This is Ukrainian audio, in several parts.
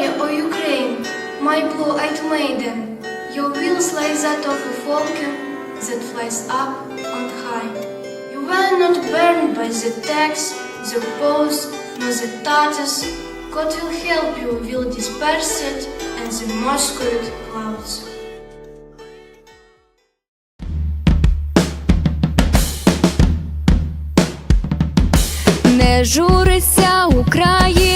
glory, O Ukraine, my blue-eyed maiden, your wheels like that of a falcon that flies up on high. You were not burned by the tax, the pose, nor the Tatars. God will help you, will disperse it, and the Moscow clouds. Не журися, Україно,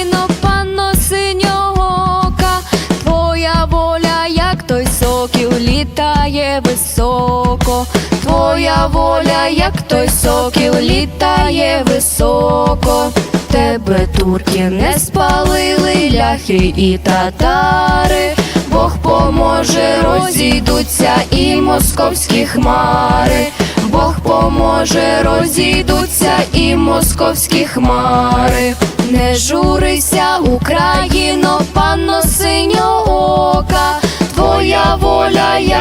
високо, твоя воля, як той сокіл, літає високо. Тебе турки не спалили, ляхи і татари, Бог поможе, розійдуться і московські хмари. Бог поможе, розійдуться і московські хмари. Не журися, Україно, панно синьоока,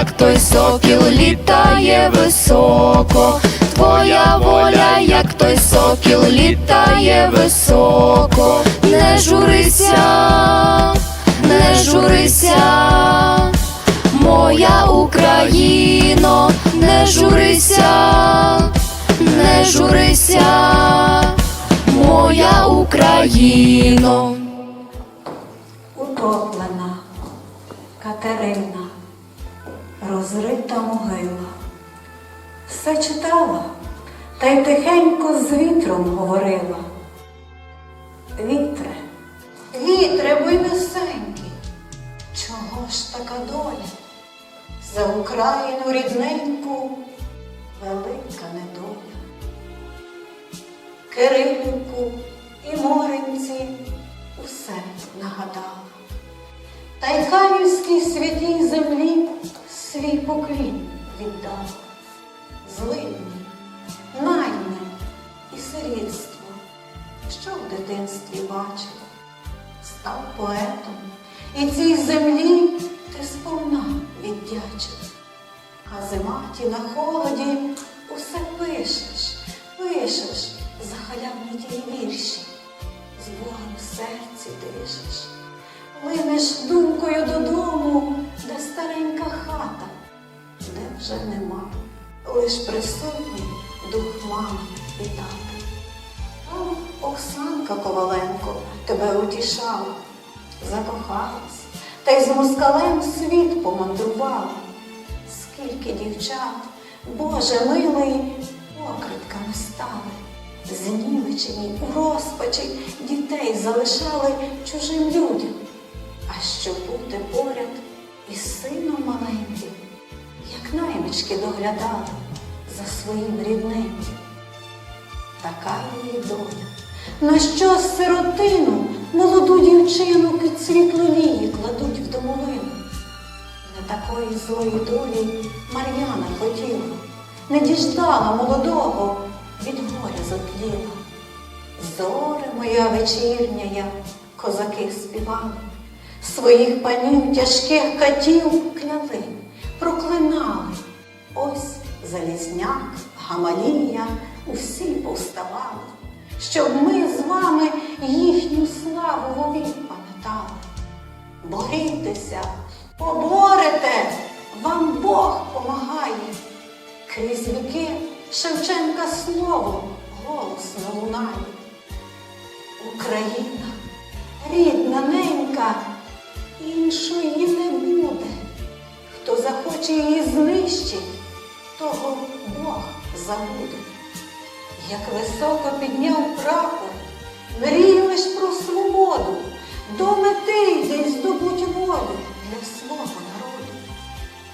як той сокіл, літає високо, твоя воля, як той сокіл, літає високо, не журися, не журися. Моя Україно, не журися, не журися, моя Україно. Читала, та й тихенько з вітром говорила. Вітре, вітре буйнесенький, чого ж така доля? За Україну рідненьку велика недоля. Кирилівку і Моринці усе нагадала. Та й Канівській святій землі свій поклін віддала. Злидні, найми і сирітство, що в дитинстві бачила, став поетом, і цій землі ти сповна віддячив. Казиматі на холоді усе пишеш, пишеш за халявні ті вірші, з Богом в серці дишиш. Линеш думкою додому, де старенька хата, де вже нема, лиш присутній дух мами і тата. Там Оксанка Коваленко тебе утішала, закохалась, та й з москалем світ помандрувала. Скільки дівчат, Боже милий, покритками стали, знівечені у розпачі дітей залишали чужим людям. А щоб бути поряд із сином маленьким, як наймички доглядали за своїм рідненьким. Така її доля. На що сиротину, молоду дівчину під світлолії кладуть в домовину? Не такої злої долі Мар'яна хотіла, не діждала молодого, від горя затліла. Зоре моя вечірня, козаки співали, своїх панів тяжких катів кляли, проклинали. Залізняк, Гамалія, усі повставали, щоб ми з вами їхню славу вовік пам'ятали. Борітеся, поборете, вам Бог помагає. Крізь віки Шевченка слово голосно лунає. Україна, рідна ненька, іншої не буде. Хто захоче її знищить, того Бог забуде. Як високо підняв прапор, мрій лиш про свободу, до мети йди й здобудь волю для свого народу.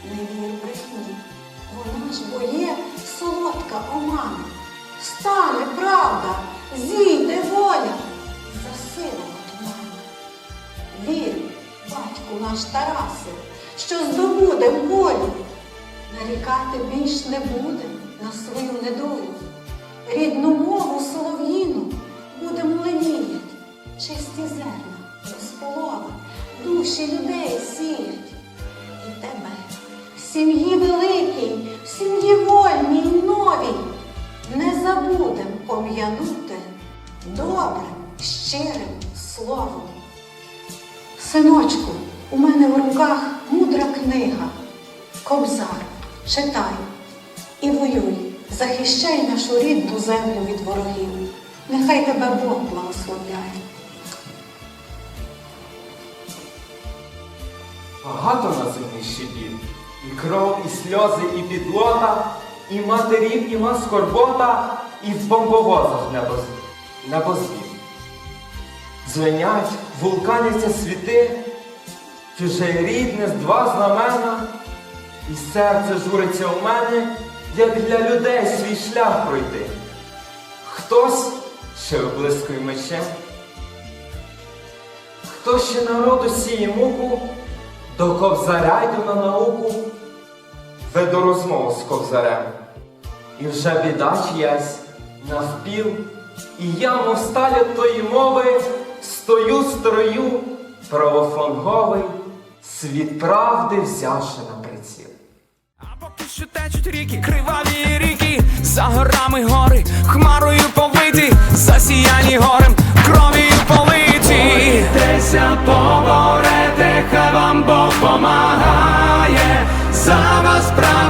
Не вір брехні, вона ж бо є солодка омана. Стане правда, зійде воля за силу тумана. Вір, батьку наш Тарасе, що здобудем волю. Нарікати більш не будем на свою недолю. Рідну мову солов'їну будемо леніять, чисті зерна розполови, душі людей сіять. І тебе в сім'ї великій, в сім'ї вольній й новій не забудем пом'янути добрим, щирим словом. Синочку, у мене в руках мудра книга. Кобзар, читай і воюй, захищай нашу рідну землю від ворогів. Нехай тебе Бог благословляє. Багато на землі ще бід, і кров, і сльози, і підлота, і матерів, і ма скорбота, і в бомбовозах небоз... небозвід. Звенять, вулканяться світи, чуже рідне з два знамена, і серце журиться у мене, як для людей свій шлях пройти. Хтось ще виблискує мечем, Хто ще народу сіє муку, до ковзаря йду на науку, веду розмову з ковзарем. І вже біда чиясь навпіл, і я, мов сталь тої мови, стою строю правофланговий, світ правди взявши на приціл що течуть ріки, криваві ріки, за горами гори, хмарою повиті, засіяні горем, кров'ю повиті, Бойтеся, поборете, хай вам Бог помагає, за вас прав.